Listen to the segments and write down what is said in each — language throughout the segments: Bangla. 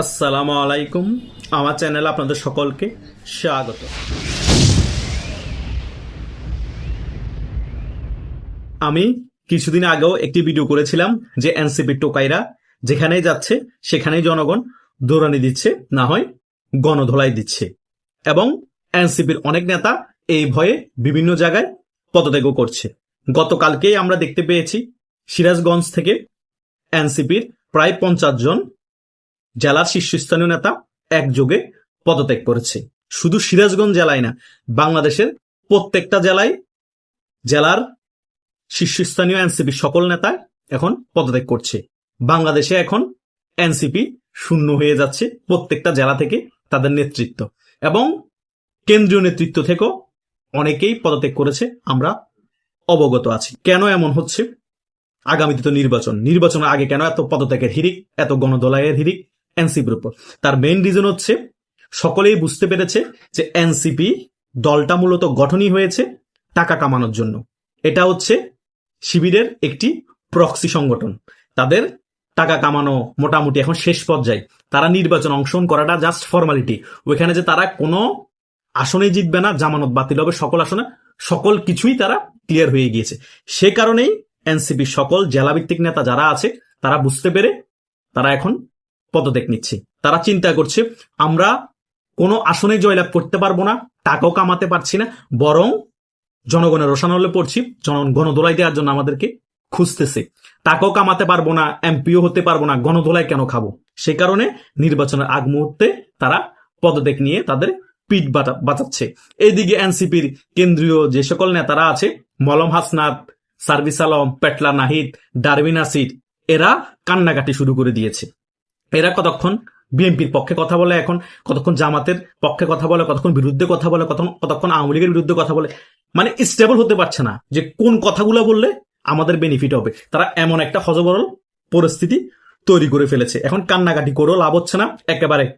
আসসালামু আলাইকুম। আমার চ্যানেলে আপনাদের সকলকে স্বাগত। আমি কিছুদিন আগেও একটি ভিডিও করেছিলাম যে এনসিপি টোকাইরা যেখানেই যাচ্ছে, সেখানেই জনগণ দৌড়ানি দিচ্ছে, না হয় গণধোলাই দিচ্ছে। এবং এনসিপির অনেক নেতা এই ভয়ে বিভিন্ন জায়গায় পদত্যাগও করছে। গতকালকেই আমরা দেখতে পেয়েছি সিরাজগঞ্জ থেকে এনসিপির প্রায় পঞ্চাশ জন জেলার শীর্ষস্থানীয় নেতা একযোগে পদত্যাগ করেছে। শুধু সিরাজগঞ্জ জেলায় না, বাংলাদেশের প্রত্যেকটা জেলায় জেলার শীর্ষস্থানীয় এনসিপি সকল নেতা এখন পদত্যাগ করছে। বাংলাদেশে এখন এনসিপি শূন্য হয়ে যাচ্ছে প্রত্যেকটা জেলা থেকে তাদের নেতৃত্ব। এবং কেন্দ্রীয় নেতৃত্ব থেকেও অনেকেই পদত্যাগ করেছে, আমরা অবগত আছি। কেন এমন হচ্ছে? আগামীতে তো নির্বাচন। নির্বাচনের আগে কেন এত পদত্যাগের হিরিক এত গণদলায়ের হিরিক এনসিপির উপর। তার মেইন রিজন হচ্ছে, সকলেই বুঝতে পেরেছে যে এনসিপি দলটা মূলত গঠনই হয়েছে টাকা কামানোর জন্য। এটা হচ্ছে শিবিরের একটি প্রক্সি সংগঠন। তাদের টাকা কামানো মোটামুটি এখন শেষ পর্যায়ে। তারা নির্বাচন অংশগ্রহণ করাটা জাস্ট ফর্মালিটি ওইখানে যে তারা কোনো আসনে জিতবে না, জামানত বাতিল হবে, সকল আসনে, সকল কিছুই তারা ক্লিয়ার হয়ে গিয়েছে। সে কারণেই এনসিপি সকল জেলাভিত্তিক নেতা যারা আছে, তারা বুঝতে পেরে তারা এখন পদত্যাগ নিচ্ছে। তারা চিন্তা করছে, আমরা কোনো আসনে জয়লাভ করতে পারব না, টাকাও কামাতে পারছি না, বরং জনগণের রোশানলে পড়ছি জন গণদোলাই দেওয়ার জন্য আমাদেরকে খুঁজতেছে। টাকাও কামাতে পারব না, এমপিও হতে পারব না গণদোলাই কেন খাব? সে কারণে নির্বাচনের আগ মুহূর্তে তারা পদত্যাগ নিয়ে তাদের পিঠ বাঁচাচ্ছে। এইদিকে এনসিপির কেন্দ্রীয় যে সকল নেতারা আছে, মলম হাসনাত সার্ভিস আলম, পেটলা নাহিদ ডারবিন আসির, এরা কান্নাকাটি শুরু করে দিয়েছে। এরা কতক্ষণ বিএনপির পক্ষে কথা বলে এখন? কতক্ষণ জামাতের পক্ষে কথা বলে? কতক্ষণ বিরুদ্ধে কথা বলে? কতক্ষণ কতক্ষণ আওয়ামী লীগের বিরুদ্ধে কথা বলে? মানে স্টেবল হতে পারছে না যে কোন কথাগুলো বললে আমাদের বেনিফিট হবে। তারা এমন একটা হজবরল পরিস্থিতি তৈরি করে ফেলেছে। এখন কান্নাকাটি করেও লাভ হচ্ছে না। একেবারে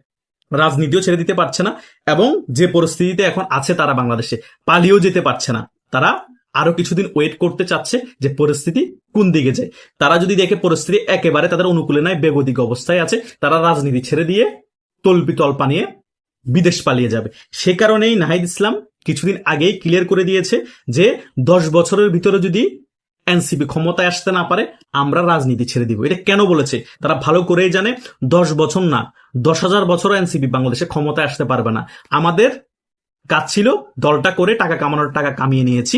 রাজনীতিও ছেড়ে দিতে পারছে না। এবং যে পরিস্থিতিতে এখন আছে তারা বাংলাদেশে, পালিয়েও যেতে পারছে না। তারা আরও কিছুদিন ওয়েট করতে চাচ্ছে যে পরিস্থিতি কোন দিকে যায়। তারা যদি দেখে পরিস্থিতি একেবারে তাদের অনুকূলে নাই, বেগতিক অবস্থায় আছে, তারা রাজনীতি ছেড়ে দিয়ে তল্পি তল্পা নিয়ে বিদেশ পালিয়ে যাবে। সে কারণেই নাহিদ ইসলাম কিছুদিন আগেই ক্লিয়ার করে দিয়েছে যে দশ বছরের ভিতরে যদি এনসিপি ক্ষমতায় আসতে না পারে, আমরা রাজনীতি ছেড়ে দিব। এটা কেন বলেছে? তারা ভালো করেই জানে, দশ বছর না, দশ হাজার বছর এনসিপি বাংলাদেশে ক্ষমতায় আসতে পারবে না। আমাদের কাজ ছিল দলটা করে টাকা কামানোর, টাকা কামিয়ে নিয়েছি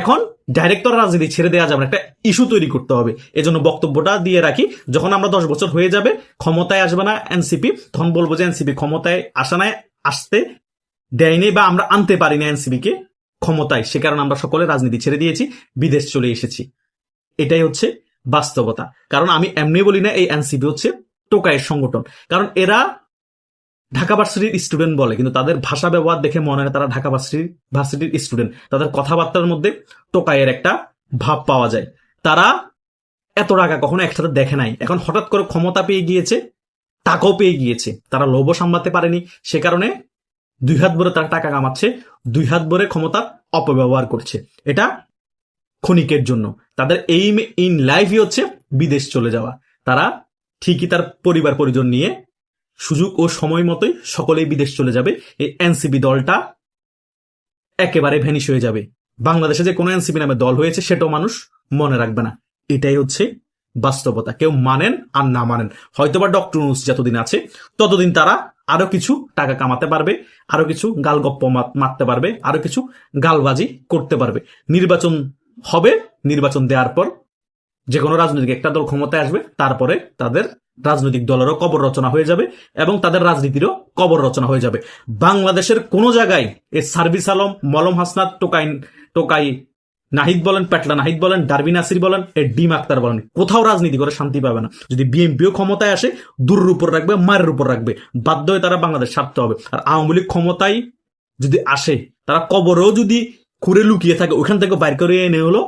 এখন ডাইরেক্টর রাজনীতি ছেড়ে দেওয়া যাবে একটা ইস্যু তৈরি করতে হবে। এজন্য বক্তব্যটা দিয়ে রাখি, যখন আমরা দশ বছর হয়ে যাবে, ক্ষমতায় আসবে না এনসিপি তখন বলব যে এনসিপি ক্ষমতায় আসা নাই, আসতে দেয়নি বা আমরা আনতে পারিনি এনসিপি কে ক্ষমতায়। সে কারণে আমরা সকলে রাজনীতি ছেড়ে দিয়েছি, বিদেশ চলে এসেছি। এটাই হচ্ছে বাস্তবতা। কারণ আমি এমনি বলি না, এই এনসিপি হচ্ছে টোকাইয়ের সংগঠন। কারণ এরা ঢাকা ভার্সিটির স্টুডেন্ট বলে, কিন্তু তাদের ভাষা ব্যবহার দেখে মনে হয় তারা ঢাকা ভার্সিটির ভার্সিটির স্টুডেন্ট তাদের কথাবার্তার মধ্যে টোকাইয়ের একটা ভাব পাওয়া যায়। তারা এত টাকা কখনো একসাথে দেখে নাই। এখন হঠাৎ করে ক্ষমতা পেয়ে গিয়েছে, টাকাও পেয়ে গিয়েছে। তারা লোভ সামলাতে পারেনি। সে কারণে দুই হাত ভরে তারা টাকা কামাচ্ছে, দুই হাত ভরে ক্ষমতা অপব্যবহার করছে। এটা ক্ষণিকের জন্য। তাদের এইম ইন লাইফই হচ্ছে বিদেশ চলে যাওয়া। তারা ঠিকই তার পরিবার পরিজন নিয়ে সুযোগ ও সময় মতোই সকলেই বিদেশ চলে যাবে। এই এনসিপি দলটা একেবারে ভ্যানিশ হয়ে যাবে। বাংলাদেশে যে কোনো এনসিপি নামে দল হয়েছে, সেটাও মানুষ মনে রাখবে না। এটাই হচ্ছে বাস্তবতা। কেউ মানেন আর না মানেন। হয়তোবা ডক্টর নুস যতদিন আছে, ততদিন তারা আরও কিছু টাকা কামাতে পারবে, আরও কিছু গালগপ্প মাত- মারতে পারবে, আরও কিছু গালবাজি করতে পারবে। নির্বাচন হবে, নির্বাচন দেওয়ার পর যে কোনো রাজনৈতিক একটা দল ক্ষমতায় আসবে, তারপরে তাদের রাজনৈতিক দলেরও কবর রচনা হয়ে যাবে এবং তাদের রাজনীতিরও কবর রচনা হয়ে যাবে। বাংলাদেশের কোনো জায়গায় এ সার্ভিস আলম, মলম হাসনাত, টোকাই টোকাই নাহিদ বলেন, পেটলা নাহিদ বলেন ডারবিন নাসির বলেন, এ ডিম আক্তার বলেন, কোথাও রাজনীতি করে শান্তি পাবে না। যদি বিএনপিও ক্ষমতায় আসে, দূরের উপর রাখবে মায়ের উপর রাখবে, বাধ্য হয়ে তারা বাংলাদেশ ছাড়তে হবে। আর আওয়ামী লীগ ক্ষমতায় যদি আসে, তারা কবরেও যদি খুঁড়ে লুকিয়ে থাকে, ওখান থেকে বাইর করে এনে হলো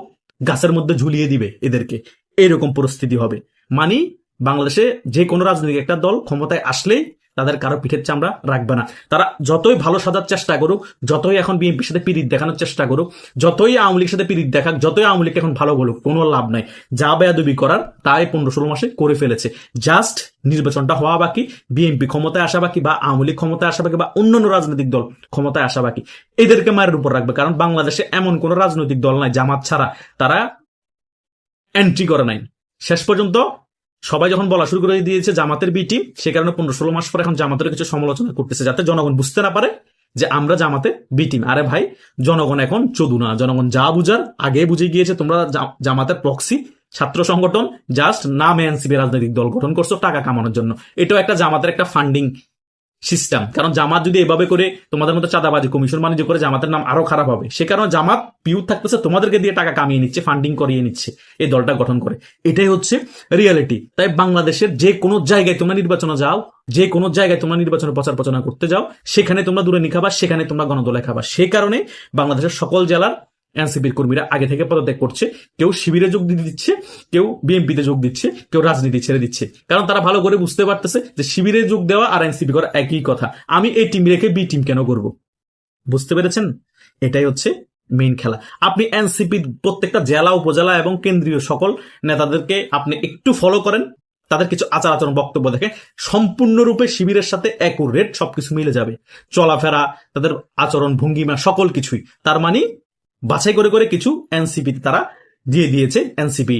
গাছের মধ্যে ঝুলিয়ে দিবে এদেরকে। এরকম পরিস্থিতি হবে। মানে বাংলাদেশে যে কোনো রাজনৈতিক একটা দল ক্ষমতায় আসলেই তাদের কারও পিঠের চামড়া রাখবে না। তারা যতই ভালো সাজার চেষ্টা করুক, যতই এখন বিএনপির সাথে পিরিত দেখানোর চেষ্টা করুক, যতই আওয়ামী লীগের সাথে পিরিত দেখাক, যতই আওয়ামী লীগ এখন ভালো বলুক, কোনো লাভ নাই। যা বেয়াদবি করার, তাই পনেরো ষোলো মাসে করে ফেলেছে। জাস্ট নির্বাচনটা হওয়া বাকি, বিএনপি ক্ষমতায় আসা বাকি বা আওয়ামী লীগ ক্ষমতায় আসা বাকি বা অন্যান্য রাজনৈতিক দল ক্ষমতায় আসা বাকি, এদেরকে মায়ের উপর রাখবে। কারণ বাংলাদেশে এমন কোন রাজনৈতিক দল নাই, জামাত ছাড়া তারা এন্ট্রি করে নাই। শেষ পর্যন্ত সবাই যখন বলা শুরু করে দিয়েছে জামাতের বি টিম সে কারণে পনেরো ষোলো মাস পর এখন জামাতের কিছু সমালোচনা করতেছে যাতে জনগণ বুঝতে না পারে যে আমরা জামাতে বি টিম আরে ভাই, জনগণ এখন চদু না। জনগণ যা বুঝার আগে বুঝে গিয়েছে তোমরা জামাতের প্রক্সি ছাত্র সংগঠন জাস্ট নামে এনসিপি রাজনৈতিক দল গঠন করছ টাকা কামানোর জন্য। এটাও একটা জামাতের একটা ফান্ডিং সিস্টেম কারণ জামাত যদি এভাবে করে তোমাদের মতো চাঁদাবাজি কমিশন বাণিজ্য করে জামাতের নাম আরও খারাপ হবে। সে কারণে জামাত পিউ থাকতেছে, তোমাদেরকে দিয়ে টাকা কামিয়ে নিচ্ছে ফান্ডিং করিয়ে নিচ্ছে, এই দলটা গঠন করে। এটাই হচ্ছে রিয়েলিটি তাই বাংলাদেশের যে কোনো জায়গায় তোমরা নির্বাচনে যাও, যে কোনো জায়গায় তোমরা নির্বাচনে প্রচার প্রচারণা করতে যাও, সেখানে তোমরা দূরে নিখাবা, সেখানে তোমরা গণদলে খাবা। সে কারণে বাংলাদেশের সকল জেলার এনসিপির কর্মীরা আগে থেকে পদত্যাগ করছে, কেউ শিবিরে যোগ দিয়ে দিচ্ছে, কেউ বিএনপিতে যোগ দিচ্ছে, কেউ রাজনীতি ছেড়ে দিচ্ছে। কারণ তারা ভালো করে বুঝতে পারতেছে যে শিবিরে যোগ দেওয়া আর এনসিপি করা একই কথা। আমি এই টিম রেখে বি টিম কেন করব? বুঝতে পেরেছেন? এটাই হচ্ছে মেইন খেলা। আপনি এনসিপি প্রত্যেকটা জেলা, উপজেলা এবং কেন্দ্রীয় সকল নেতাদেরকে আপনি একটু ফলো করেন, তাদের কিছু আচার আচরণ বক্তব্য দেখে সম্পূর্ণরূপে শিবিরের সাথে অ্যাকুরেট সবকিছু মিলে যাবে। চলাফেরা, তাদের আচরণ, ভঙ্গিমা, সকল কিছুই। তার মানে বাছাই করে করে কিছু এনসিপি তারা দিয়ে দিয়েছে, এনসিপি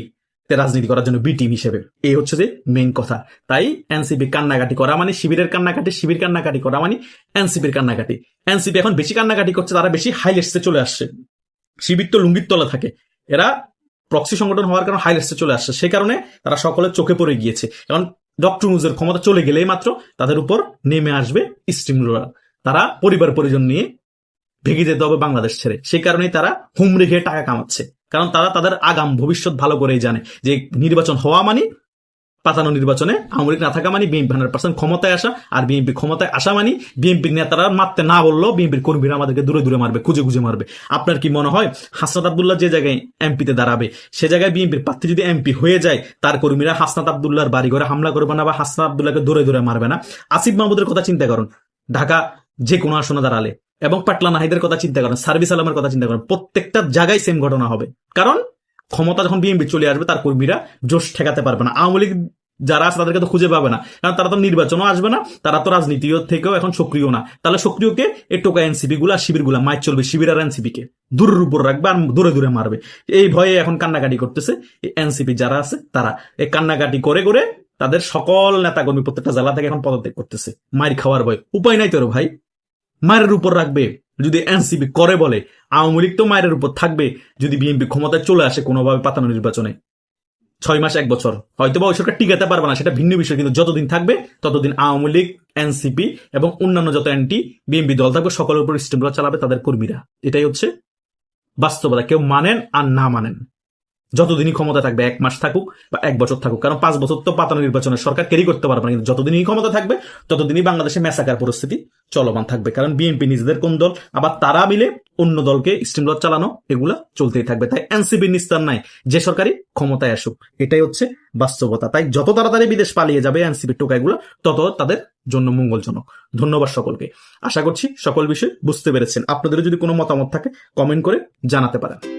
রাজনীতি করার জন্য বি টিম হিসেবে। এই হচ্ছে যে মেইন কথা। তাই এনসিপি কান্নাকাটি করা মানে শিবিরের কান্নাকাটি, শিবির কান্নাকাটি করা মানে এনসিপির কান্নাকাটি। এনসিপি এখন বেশি কান্নাকাটি করছে, তারা বেশি হাইলেটসে চলে আসছে। শিবির তো লুঙ্গির তলা থাকে। এরা প্রক্সি সংগঠন হওয়ার কারণে হাইলেটসে চলে আসছে। সে কারণে তারা সকলে চোখে পড়ে গিয়েছে। এখন ডক্টর নুজের ক্ষমতা চলে গেলেই মাত্র তাদের উপর নেমে আসবে স্টিম রোলার তারা পরিবার পরিজন নিয়ে ভেঙে যেতে হবে বাংলাদেশ ছেড়ে। সেই কারণেই তারা হুম রেখে টাকা কামাচ্ছে। কারণ তারা তাদের আগাম ভবিষ্যৎ ভালো করেই জানে যে নির্বাচন হওয়া মানে পাতানো নির্বাচনে আওয়ামী লীগ না থাকা মানে বিএনপি হান্ড্রেড পার্সেন্ট ক্ষমতায় আসা আর বিএনপি ক্ষমতায় আসা মানে বিএনপির নেতারা মারতে না বললেও বিএনপির কর্মীরা আমাদেরকে দূরে দূরে মারবে, খুঁজে খুঁজে মারবে। আপনার কি মনে হয়, হাসনাত আবদুল্লাহ যে জায়গায় এমপিতে দাঁড়াবে, সে জায়গায় বিএনপির প্রার্থী যদি এমপি হয়ে যায়, তার কর্মীরা হাসনাত আবদুল্লাহর বাড়ি ঘরে হামলা করবে না বা হাসনাত আবদুল্লাহকে দূরে দূরে মারবে না? আসিফ মাহমুদের কথা চিন্তা করুন। ঢাকা যে কোনো আসনে দাঁড়ালে। এবং পাটলা নাহিদের কথা চিন্তা করেন, সার্ভিস আলমের কথা চিন্তা করেন, প্রত্যেকটা জায়গায় সেম ঘটনা হবে। কারণ ক্ষমতা যখন বিএনপি চলে আসবে, তার কর্মীরা জোশ ঠেকাতে পারবে না। আওয়ামী লীগ যারা আছে, তাদেরকে তো খুঁজে পাবে না। কারণ তারা তো নির্বাচনও আসবে না, তারা তো রাজনীতি থেকেও এখন সক্রিয় না। তাহলে সক্রিয়কে এই টোকা এনসিপি গুলা, শিবিরগুলা মাইক চলবে, শিবির আর এনসিপি কে। দূরের উপর রাখবে আর দূরে দূরে মারবে। এই ভয়ে এখন কান্নাকাটি করতেছে এই এনসিপি যারা আছে, তারা। এই কান্নাকাটি করে করে তাদের সকল নেতাকর্মী প্রত্যেকটা জেলা থেকে এখন পদত্যাগ করতেছে। মায়ের খাওয়ার ভয়। উপায় নাই তোর ভাই। মায়ের উপর রাখবে, যদি এনসিপি করে বলে, আওয়ামী লীগ তো মায়ের উপর থাকবে, যদি বিএনপি ক্ষমতায় চলে আসে কোনোভাবে পাতানো নির্বাচনে। ছয় মাস, এক বছর। হয়তো বা ওই সরকার টিকাতে পারবে না, সেটা ভিন্ন বিষয়, কিন্তু যতদিন থাকবে, ততদিন আওয়ামী লীগ, এনসিপি এবং অন্যান্য যত অ্যান্টি বিএনপি দল থাকবে, সকলের উপর স্টিমুলার চালাবে তাদের কর্মীরা। এটাই হচ্ছে বাস্তবতা। কেউ মানেন আর না মানেন। যতদিনই ক্ষমতা থাকবে, এক মাস থাকুক বা এক বছর থাকুক, কারণ পাঁচ বছর তো পাতানো নির্বাচনের সরকার ক্যারি করতে পারবে না, কিন্তু যতদিনই ক্ষমতা থাকবে, ততদিনই বাংলাদেশে মেসাকার পরিস্থিতি চলমান থাকবে, কারণ বিএনপি নিজেদের কোন দল, আবার তারা মিলে অন্য দলকে স্টিমুলার চালানো, এগুলা চলতেই থাকবে। তাই এনসিবির নিস্তার নাই, যে সরকারি ক্ষমতায় আসুক, এটাই হচ্ছে বাস্তবতা। তাই যত তাড়াতাড়ি বিদেশ পালিয়ে যাবে এনসিবির টোকাইগুলো তত তাদের জন্য মঙ্গলজনক। ধন্যবাদ সকলকে। আশা করছি সকল বিষয় বুঝতে পেরেছেন। আপনাদের যদি কোনো মতামত থাকে কমেন্ট করে জানাতে পারেন।